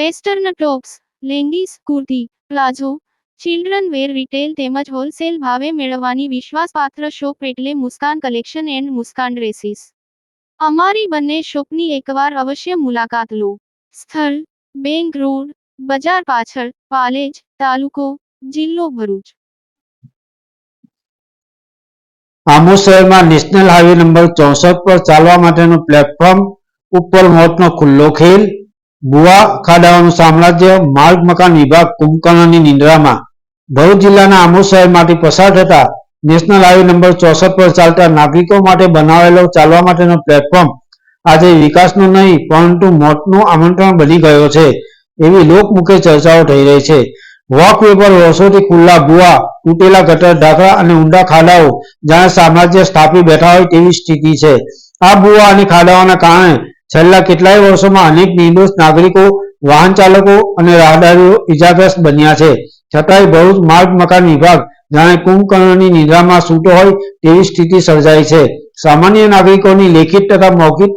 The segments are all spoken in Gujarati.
Western tops, leggings, kurti, palazzo, children wear retail તેમજ હોલસેલ ભાવે મેળવવાની વિશ્વાસપાત્ર શોપ એટલે Muskan collection and Muskan dresses. અમારી બંને શોપની એકવાર અવશ્ય મુલાકાત લો. સ્થળ, બેંક રોડ, બજાર પાછળ, પાલેજ, તાલુકો, જિલ્લો ભરૂચ. આમો શહેરમાં નેશનલ હાઈવે નંબર ચોસઠ પર ચાલવા માટેનું પ્લેટફોર્મ, ઉપર મોતનો ખુલ્લો ખેલ ભુવા, ખાડાઓનું સામ્રાજ્ય, માર્ગ, મકાન વિભાગ, કુંભકર્ણની નિંદ્રામાં. ભરૂચ જિલ્લાના આમોદ શહેરમાંથી પસાર થતા નેશનલ હાઈવે નંબર ચોસઠ પર ચાલતા નાગરિકો માટે બનાવેલો ચાલવા માટેનો પ્લેટફોર્મ આજે વિકાસનું નહીં, પરંતુ મોતનું આમંત્રણ બની ગયો છે. એવી લોકમુખે ચર્ચાઓ થઈ રહી છે. વોકવે પર વર્ષોથી ખુલ્લા ભુવા, તૂટેલા ગટર, ઢાંકણા અને ઊંડા ખાડાઓ જાણે સામ્રાજ્ય સ્થાપી બેઠા હોય તેવી સ્થિતિ છે. આ ભુવા અને ખાડાઓના કારણે છેલ્લા કેટલાય વર્ષોમાં અનેક નિર્દોષ નાગરિકો, વાહન ચાલકો અને રાહદારીઓ ઇજાગ્રસ્ત બન્યા છે. છતાંય ભરૂચ માર્ગ મકાન વિભાગ જાણે કુંભકર્ણની નિદ્રામાં સૂતો હોય તેવી સ્થિતિ સર્જાઈ છે. સામાન્ય નાગરિકોની લેખિત તથા મૌખિક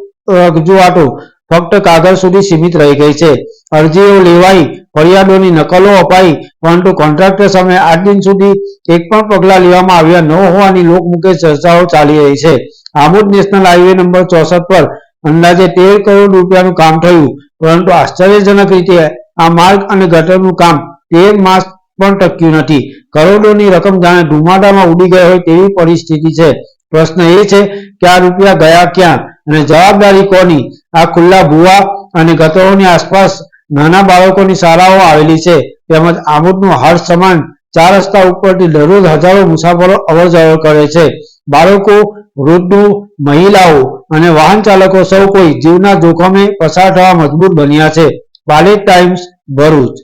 રજૂઆતો ફક્ત કાગળ સુધી સીમિત રહી ગઈ છે. અરજીઓ લેવાઈ, ફરિયાદોની નકલો અપાઈ, પરંતુ કોન્ટ્રાક્ટર સામે આજ દિન સુધી એક પણ પગલાં લેવામાં આવ્યા ન હોવાની લોકમુખે ચર્ચાઓ ચાલી રહી છે. આમોદ નેશનલ હાઈવે નંબર ચોસઠ પર અંદાજે તેર કરોડ રૂપિયાનું કામ થયું, પરંતુ આશ્ચર્યજનક રીતે આ માર્ગ અને ગટરનું કામ તેર માસ પણ ટક્યું નથી. કરોડોની રકમ જાણે ધુમાડામાં ઉડી ગઈ હોય તેવી પરિસ્થિતિ છે. પ્રશ્ન એ છે કે આ રૂપિયા ગયા ક્યાં અને જવાબદારી કોની? આ ખુલ્લા ભુવા અને ગટરોની આસપાસ નાના બાળકોની શાળાઓ આવેલી છે, તેમજ આમોદનું હાર સમાન ચાર રસ્તા ઉપરથી દરરોજ હજારો મુસાફરો અવર કરે છે. બાળકો વૃદ્ધો મહિલાઓ અને વાહન ચાલકો સૌ કોઈ જીવના જોખમે પસાર થવા મજબૂર બન્યા છે. પાલેજ ટાઈમ્સ ભરૂચ.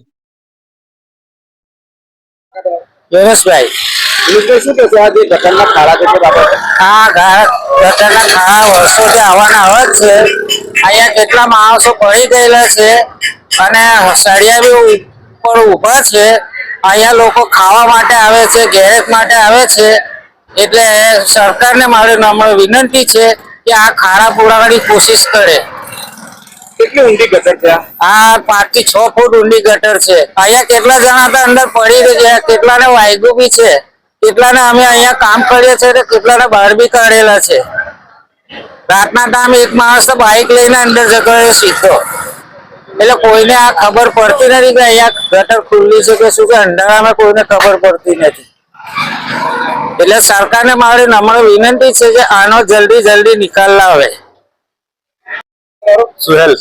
યોગેશભાઈ શું કહેશો આ ગટરના ખાડા છે બાબતે? આ ગટરના ખાડા વર્ષોથી આવવાના આવે જ છે. અહીંયા કેટલા માણસો પડી ગયેલા છે અને સળિયા બી ઉપર ઊભા છે. અહીંયા લોકો ખાવા માટે આવે છે ગેરેજ માટે આવે છે. એટલે સરકારને મારે નમ્ર વિનંતી છે કે આ ખાડા પુરાવાની કોશિશ કરે. કેટલી ઊંડી ગટર છે આ? આ પાંચથી છ ફૂટ ઊંડી ગટર છે. અહીંયા કેટલા જણા હતા? અંદર પડી ગયા. કેટલાને વાયગું બી છે. કેટલાને અમે અહીંયા કામ કરીએ છીએ તો કેટલાને બહાર બી કાઢેલા છે. રાતના ટાઈમ એક માણસ તો બાઇક લઈને અંદર જતો રહ્યો સીધો. એટલે કોઈને આ ખબર પડતી નથી કે અહીંયા ગટર ખુલ્લી છે કે શું કે અંધારામાં કોઈને ખબર પડતી નથી. એટલે સરકારને મારી નમ્ર વિનંતી છે કે આનો જલ્દી જલ્દી નિકાલ લાવે. સુહેલ.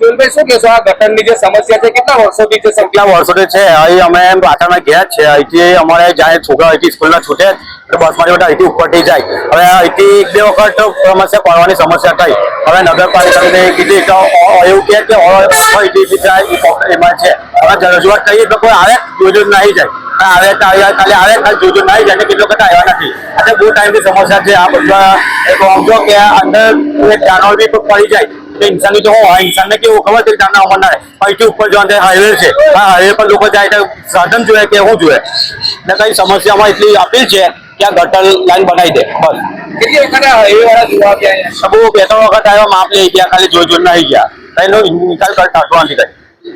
સુહેલભાઈ શું કહેશો? આ ગટરની જે સમસ્યા છે કેટલા વર્ષોથી છે? કેટલા વર્ષોથી છે? અહીં અમે પાછળના ગયા જ છે અહીંથી અમારે જાય છોકરા અહીંથી સ્કૂલના છૂટે બસમાંથી બધા અહીંથી ઉપરથી જાય. હવે અહીંથી એક બે વખત સમસ્યા પડવાની સમસ્યા થઈ. હવે નગરપાલિકાને કીધી કે એવું કે અહીંથી જાય એમાં છે. હવે રજૂઆત કરીએ તો કોઈ આવે, જોજો નહીં જાય. આવે ખાલી આવે, ખાલી જોજો નહીં જાય. કેટલો કદાચ આવ્યા નથી. અને બહુ ટાઈમની સમસ્યા છે. આ બધા કે અંદર જાનવર બી પડી જાય. ઇન્સાનની તો હોય. ઇન્સાનને કેવું ખબર છે તમને અમર ના અહીંથી ઉપર જવાનું હાઈવે છે. હા હાઈવે પર લોકો જાય તો સાધન જોઈએ કે શું જોઈએ? એટલે કઈ સમસ્યામાં એટલી અપીલ છે. આ ગટર લાઈન બનાવી દે બસ. કેટલી વખત એ વાળા જોવા ગયા સબો બે ત્રણ વખત આવ્યા માપ લઈ ગયા ખાલી જોઈ જોઈને આવી ગયા. એનો નિકાલ હતો નથી કઈ.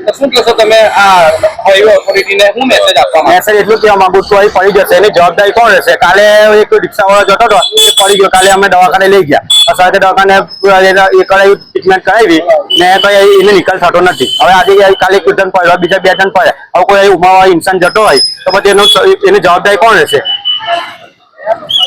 તો શું કહેશો તમે આ હાઈવે ઓથોરિટીને શું મેસેજ આપવા મેસેજ એટલું કહેવા માંગુ છું અહીં પડી જશે. એની જવાબદારી કોણ રહેશે? કાલે એક રિક્ષાવાળો જતો હતો એ પડી ગયો. કાલે અમે દવાખાને લઈ ગયા. સાથે દવાખાને એ કરાવી ટ્રીટમેન્ટ કરાવી. ને કઈ એને નિકાલ થતો નથી. હવે આજે કાલે એક જણ પડ્યો બીજા બે જણ પડે હવે કોઈ અહીં ઉમાવાળી ઇન્સાન જતો હોય તો પછી એનું એની જવાબદારી કોણ રહેશે? Gracias.